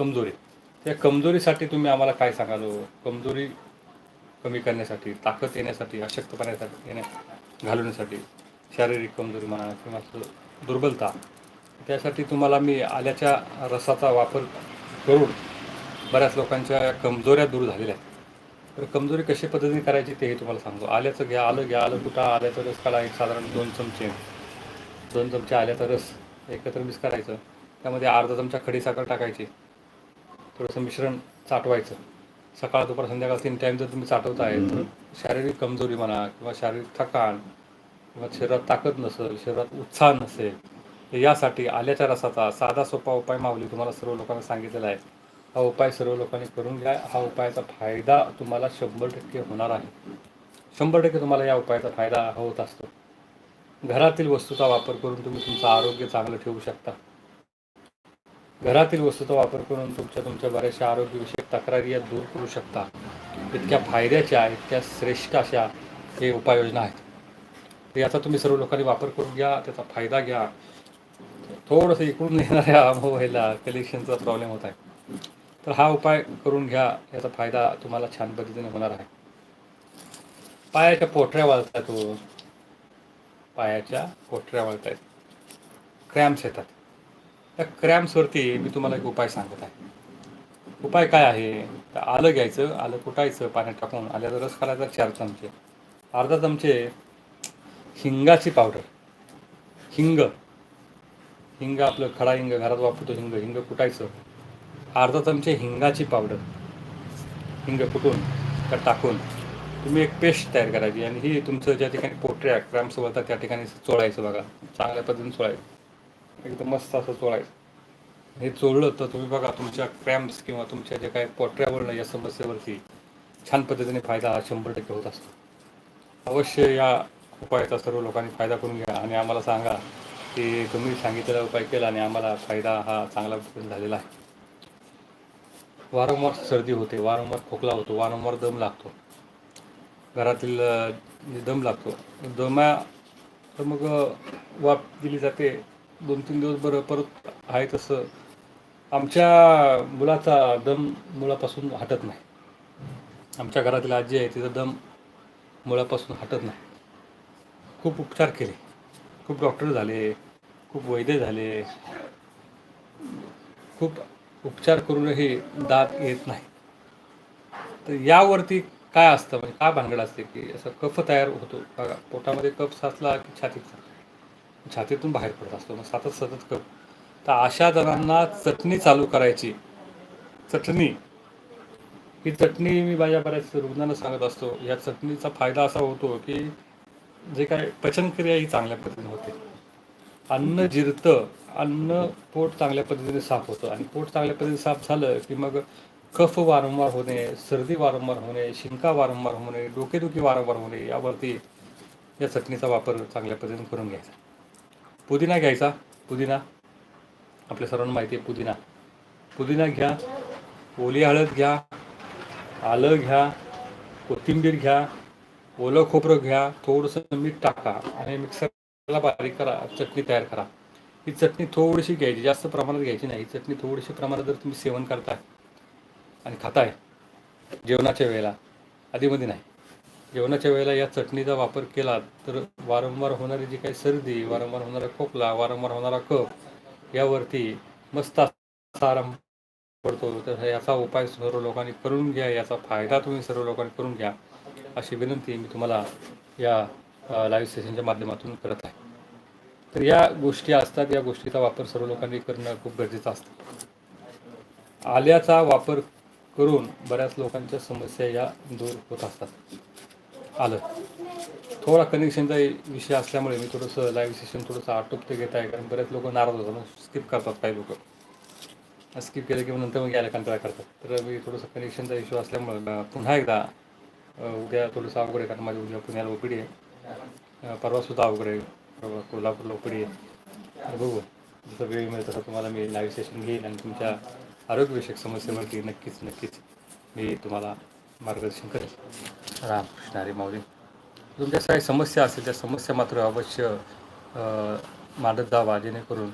कमजोरी. त्या कमजोरीसाठी तुम्ही आम्हाला काय सांगाल? कमजोरी कमी करण्यासाठी ताकद येण्यासाठी अशक्तपणासाठी येण्या घालवण्यासाठी शारीरिक कमजोरी म्हणा किंवा दुर्बलता त्यासाठी तुम्हाला मी आल्याच्या रसाचा वापर करून बऱ्याच लोकांच्या कमजोऱ्या दूर झालेल्या आहेत. तर कमजोरी कशा पद्धतीने करायची तेही तुम्हाला सांगतो. आल्याचं घ्या आलं घ्या आलं कुठं आल्याचा रस काढा. एक साधारण दोन चमचे. दोन चमचे आल्याचा रस एकत्र मिक्स करायचं. त्यामध्ये अर्धा चमचा खडीसाखर टाकायची. थोडंसं मिश्रण चाटवायचं. सकाळ दुपार संध्याकाळ तीन टाईम जर तुम्ही चाटवताय तर शारीरिक कमजोरी म्हणा किंवा शारीरिक थकान किंवा शरीरात ताकद नसेल शरीरात उत्साह नसेल तर यासाठी आल्याच्या रसाचा साधा सोपा उपाय माऊली तुम्हाला सर्व लोकांना सांगितलेला आहे. हा उपाय सर्व लोकांनी करून घ्या. हा उपायाचा फायदा तुम्हाला शंभर टक्के होणार आहे. शंभर टक्के तुम्हाला या उपायाचा फायदा होत असतो. घरातील वस्तूचा वापर करून तुम्ही तुमचं आरोग्य चांगलं ठेवू शकता. घरातील वस्तूचा वापर करून तुमच्या तुमच्या बऱ्याचशा आरोग्यविषयक तक्रारी या दूर करू शकता. इतक्या फायद्याच्या इतक्या श्रेष्ठ अशा हे उपाययोजना आहेत. तर याचा तुम्ही सर्व लोकांनी वापर करून घ्या त्याचा फायदा घ्या. थोडंसं इकडून येणाऱ्या मोबाईलला कलेक्शनचा प्रॉब्लेम होत आहे. तर हा उपाय करून घ्या याचा फायदा तुम्हाला छान पद्धतीने होणार आहे. पायाच्या पोटऱ्या वाळतात हो. पायाच्या पोटऱ्या वाळतायत. क्रॅम्प्स येतात. त्या क्रॅम्प्सवरती मी तुम्हाला एक उपाय सांगत आहे. उपाय काय आहे? तर आलं घ्यायचं आलं कुटायचं पाण्यात टाकून आल्याचा रस काढायचा चार चमचे. अर्धा चमचे हिंगाची पावडर. हिंग. हिंग आपलं खडा हिंग घरात वापरतो हिंग. हिंग कुटायचं. अर्धा चमचे हिंगाची पावडर. हिंग कुटून त्यात टाकून तुम्ही एक पेस्ट तयार करायची आणि ही तुमचं ज्या ठिकाणी पोटऱ्या क्रॅम्स होतात त्या ठिकाणी चोळायचं बघा. चांगल्या पद्धतीने चोळायचं एकदम मस्त असं चोळायचं हे चोळलं तर तुम्ही बघा तुमच्या क्रॅम्प्स किंवा तुमच्या जे काही पोटऱ्यावरनं या समस्येवरती छान पद्धतीने फायदा हा शंभर टक्के होत असतो. अवश्य या उपायाचा सर्व लोकांनी फायदा करून घ्या आणि आम्हाला सांगा की तुम्ही सांगितलेला उपाय केला आणि आम्हाला फायदा हा चांगला झालेला आहे. वारंवार सर्दी होते वारंवार खोकला होतो वारंवार दम लागतो. घरातील जे दम लागतो. दमा तर मग वाफ दिली जाते. दोन तीन दिवस बरं परत आहे तसं. आमच्या मुलाचा दम मुळापासून हटत नाही. आमच्या घरातील आजी आहे तिचा दम मुळापासून हटत नाही. खूप उपचार केले. खूप डॉक्टर झाले खूप वैद्य झाले. खूप उपचार करूनही दात येत नाही. तर यावरती काय असतं? म्हणजे काय भानगड असते की असं कफ तयार होतो? बघा पोटामध्ये कफ साचला की छातीत छातीतून बाहेर पडत असतो. मग सतत सतत कफ तर अशा जणांना चटणी चालू करायची. चटणी. ही चटणी मी माझ्या बऱ्याच रुग्णांना सांगत असतो. या चटणीचा फायदा असा होतो की जे काय पचनक्रिया ही चांगल्या पद्धतीने होते. अन्न जिरतं अन्न पोट चांगल्या पद्धतीने साफ होतं. आणि पोट चांगल्या पद्धतीने साफ झालं की मग कफ वारंवार होणे सर्दी वारंवार होणे शिंका वारंवार होणे डोकेदुखी वारंवार होणे यावरती या चटणीचा वापर चांगल्या पद्धतीने करून घ्यायचा. पुदिना घ्यायचा. पुदिना. आपल्या सर्वांना माहिती आहे पुदिना. पुदिना घ्या. ओली हळद घ्या. आलं घ्या. कोथिंबीर घ्या. ओलं खोबरं घ्या. थोडंसं मीठ टाका आणि मिक्सरला बारीक करा. चटणी तयार करा. ही चटणी थोडीशी घ्यायची. जास्त प्रमाणात घ्यायची नाही. ही चटणी थोडीशी प्रमाणात जर तुम्ही सेवन करताय आणि खाताय जेवणाच्या वेळेला आधीमध्ये नाही. जेवणाच्या वेळेला या चटणीचा वापर केला तर वारंवार होणारी जी काही सर्दी वारंवार होणारा खोकला वारंवार होणारा कफ यावरती मस्त असा आराम पडतो. तर याचा उपाय सर्व लोकांनी करून घ्या याचा फायदा तुम्ही सर्व लोकांनी करून घ्या अशी विनंती मी तुम्हाला या लाईव्ह सेशनच्या माध्यमातून करत आहे. तर या गोष्टी असतात या गोष्टीचा वापर सर्व लोकांनी करणं खूप गरजेचं असतं. आल्याचा वापर करून बऱ्याच लोकांच्या समस्या या दूर होत असतात. आलं. थोडा कनेक्शनचा विषय असल्यामुळे मी थोडंसं लाईव्ह सेशन थोडंसं आटोपते घेत आहे कारण बरेच लोक नाराज होतात. मग स्किप करतात काही लोक. स्किप केलं की मग नंतर मग यायला कंटाळा करतात. तर मी थोडंसं कनेक्शनचा इश्यू असल्यामुळे पुन्हा एकदा उद्या थोडंसं अवघड आहे कारण माझी उद्या पुण्याला ओपीडी आहे. परवासुद्धा अवघड आहे. कोल्हापूरला ओपीडी आहे. बघू. जसं वेळ मिळेल तसं तुम्हाला मी लाईव्ह सेशन घेईन आणि तुमच्या आरोग्यविषयक समस्येवरती नक्कीच नक्कीच मी तुम्हाला मार्गदर्शन करेन रामकृष्ण हरी माऊली. तुमच्या काही समस्या असेल त्या समस्या मात्र अवश्य मांडत जावा जेणेकरून